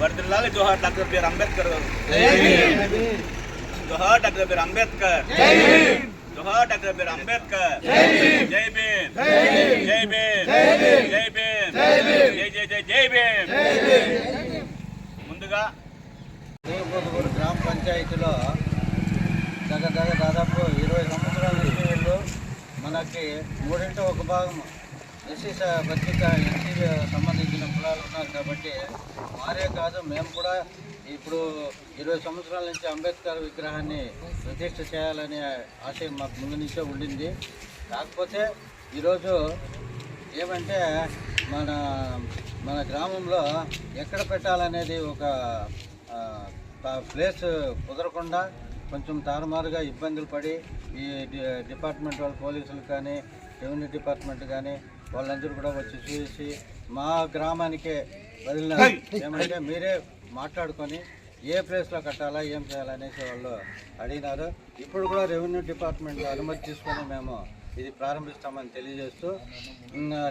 ಬರ್ದಿರ್ಲಾಲ ಜೋಹರ್ doctor B R Ambedkar ಜೋಹರ್ doctor B R Ambedkar ಜೋಹರ್ ಡಾಕ್ಟರ್ ಬಿ ಆರ್ ಅಂಬೇಡ್ಕರ್ ಜೈ ಭೀಮ್ ಜೈ జై జై జై జై జై ముందుగా గ్రామ పంచాయతీలో దగ్గర దగ్గర దాదాపు ఇరవై సంవత్సరాల మనకి మూడింట ఒక భాగం ఎస్సీ స- పత్రిక ఎస్సీ సంబంధించిన కులాలు ఉన్నారు కాబట్టి వారే కాదు మేము కూడా ఇప్పుడు ఇరవై సంవత్సరాల నుంచి అంబేద్కర్ విగ్రహాన్ని ప్రతిష్ట చేయాలనే ఆశయం మాకు ముందు నుంచే ఉండింది. కాకపోతే ఈరోజు ఏమంటే మన మన గ్రామంలో ఎక్కడ పెట్టాలనేది ఒక ప్లేస్ కుదరకుండా కొంచెం తారుమారుగా ఇబ్బందులు పడి ఈ డిపార్ట్మెంట్ వాళ్ళ పోలీసులు కానీ రెవెన్యూ డిపార్ట్మెంట్ కానీ వాళ్ళందరూ కూడా వచ్చి చూసి మా గ్రామానికే వదిలిన ఏమంటే మీరే మాట్లాడుకొని ఏ ప్లేస్లో కట్టాలా ఏం చేయాలనేసి వాళ్ళు అడిగినారు. ఇప్పుడు కూడా రెవెన్యూ డిపార్ట్మెంట్ అనుమతి తీసుకొని మేము ఇది ప్రారంభిస్తామని తెలియజేస్తూ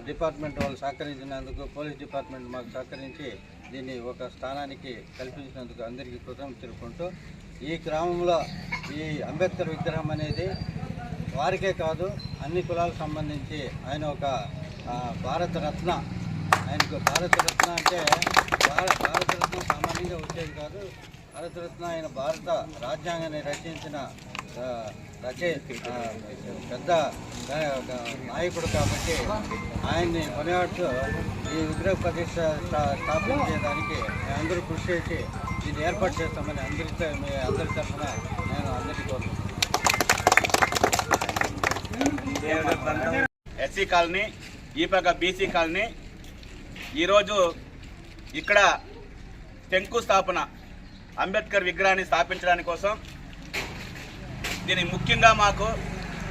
డిపార్ట్మెంట్ వాళ్ళు సహకరించినందుకు పోలీస్ డిపార్ట్మెంట్ మాకు సహకరించి దీన్ని ఒక స్థానానికి కల్పించినందుకు అందరికీ కృతజ్ఞతలు తెలుపుకుంటూ ఈ గ్రామంలో ఈ అంబేద్కర్ విగ్రహం అనేది వారికే కాదు అన్ని కులాలకు సంబంధించి ఆయన ఒక భారతరత్న ఆయనకు భారతరత్న అంటే భారత భారతరత్న సామాన్యంగా వచ్చేది కాదు. భారతరత్న ఆయన భారత రాజ్యాంగాన్ని రచించిన రచయి పెద్ద నాయకుడు కాబట్టి ఆయన్ని కొనియాడుతూ ఈ విగ్రహ ప్రతిష్ట స్థా- స్థాపించేదానికి అందరూ కృషి చేసి దీన్ని ఏర్పాటు చేస్తామని అందరితో మీ అందరి తరఫున నేను అందరికీ కోరుతున్నాను ఎస్సీ కాలనీ ఈ పక్క బీసీ కాలనీ. ఈరోజు ఇక్కడ శంకుస్థాపన అంబేద్కర్ విగ్రహాన్ని స్థాపించడానికి కోసం దీని ముఖ్యంగా మాకు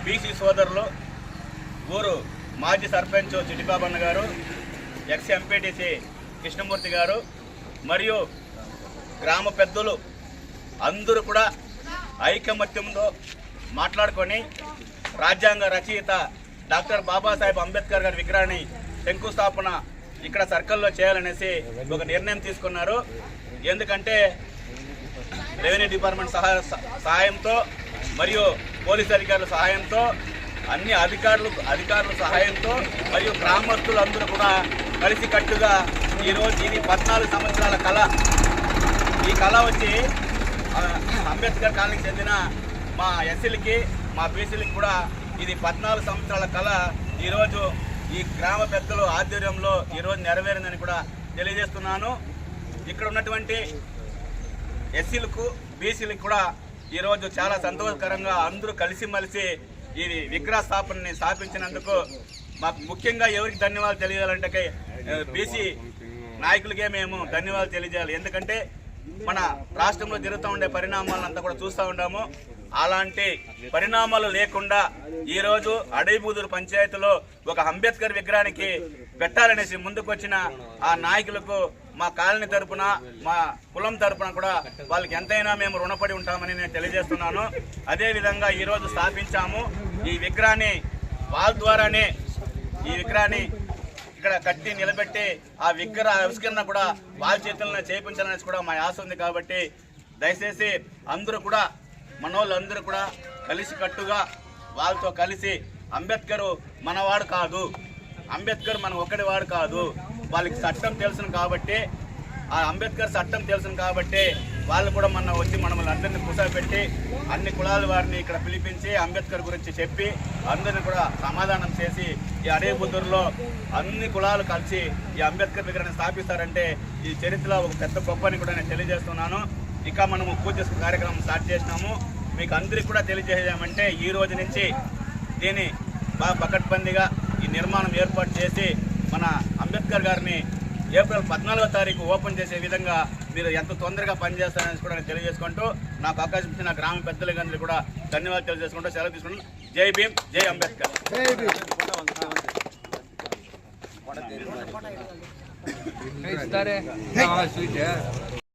బీసీ సోదరులు ఊరు మాజీ సర్పంచ్ చిటిబాబన్న గారు ఎక్స్ ఎంపీటీసీ కృష్ణమూర్తి గారు మరియు గ్రామ పెద్దలు అందరూ కూడా ఐకమత్యంతో మాట్లాడుకొని రాజ్యాంగ రచయిత డాక్టర్ బాబాసాహెబ్ అంబేద్కర్ గారి విగ్రహాన్ని శంకుస్థాపన ఇక్కడ సర్కిల్లో చేయాలనేసి ఒక నిర్ణయం తీసుకున్నారు. ఎందుకంటే రెవెన్యూ డిపార్ట్మెంట్ సహాయ సహాయంతో మరియు పోలీస్ అధికారుల సహాయంతో అన్ని అధికారులు అధికారుల సహాయంతో మరియు గ్రామస్తులు అందరూ కూడా కలిసికట్టుగా ఈరోజు ఇది పద్నాలుగు సంవత్సరాల కళ ఈ కళ వచ్చి అంబేద్కర్ కాలనీకి చెందిన మా ఎస్సీలకి మా బీసీలకి కూడా ఇది పద్నాలుగు సంవత్సరాల కళ. ఈరోజు ఈ గ్రామ పెద్దలు ఆధ్వర్యంలో ఈరోజు నెరవేరిందని కూడా తెలియజేస్తున్నాను. ఇక్కడ ఉన్నటువంటి ఎస్సీలకు బీసీలకు కూడా ఈరోజు చాలా సంతోషకరంగా అందరూ కలిసిమెలిసి ఈ విగ్రహ స్థాపనని స్థాపించినందుకు మాకు ముఖ్యంగా ఎవరికి ధన్యవాదాలు తెలియాలంటే బీసీ నాయకులకే మేము ధన్యవాదాలు తెలియజేయాలి. ఎందుకంటే మన రాష్ట్రంలో జరుగుతూ ఉండే పరిణామాలంతా కూడా చూస్తూ ఉన్నాము అలాంటి పరిణామాలు లేకుండా ఈరోజు అడవిబూదూరు పంచాయతీలో ఒక అంబేద్కర్ విగ్రహానికి పెట్టాలనేసి ముందుకొచ్చిన ఆ నాయకులకు మా కాలనీ తరపున మా కులం తరపున కూడా వాళ్ళకి ఎంతైనా మేము రుణపడి ఉంటామని నేను తెలియజేస్తున్నాను. అదేవిధంగా ఈరోజు స్థాపించాము ఈ విగ్రహాన్ని వాళ్ళ ద్వారానే ఈ విగ్రహాన్ని ఇక్కడ కట్టి నిలబెట్టి ఆ విగ్రహ ఆవిష్కరణ కూడా వాళ్ళ చేతులను చేయించాలనేసి కూడా మా ఆశ ఉంది కాబట్టి దయచేసి అందరూ కూడా మనోళ్ళందరూ కూడా కలిసి కట్టుగా వాళ్ళతో కలిసి అంబేద్కర్ మనవాడు కాదు. అంబేద్కర్ మన ఒక్కడి వాడు కాదు. వాళ్ళకి చట్టం తెలుసును కాబట్టి ఆ అంబేద్కర్ చట్టం తెలుసును కాబట్టి వాళ్ళు కూడా మొన్న వచ్చి మనల్ని అందరినీ కూర్చోబెట్టి అన్ని కులాల వారిని ఇక్కడ పిలిపించి అంబేద్కర్ గురించి చెప్పి అందరిని కూడా సమాధానం చేసి ఈ అడే బుద్ధుల్లో అన్ని కులాలు కలిసి ఈ అంబేద్కర్ విగ్రహాన్ని స్థాపిస్తారంటే ఈ చరిత్రలో ఒక పెద్ద గొప్పని కూడా నేను తెలియజేస్తున్నాను. ఇక మనము పూజ కార్యక్రమం స్టార్ట్ చేసినాము. మీకు అందరికీ కూడా తెలియజేయమంటే ఈ రోజు నుంచి దీన్ని బాగా పకడ్బందీగా ఈ నిర్మాణం ఏర్పాటు చేసి మన అంబేద్కర్ గారిని ఏప్రిల్ పద్నాలుగో తారీఖు ఓపెన్ చేసే విధంగా మీరు ఎంత తొందరగా పనిచేస్తారని కూడా నేను తెలియజేసుకుంటూ నాకు అవకాశం ఇచ్చిన గ్రామ పెద్దలందరికీ కూడా ధన్యవాదాలు తెలియజేసుకుంటూ సెలవు తీసుకుంటూ జై భీమ్ జై అంబేద్కర్. ఇస్తారే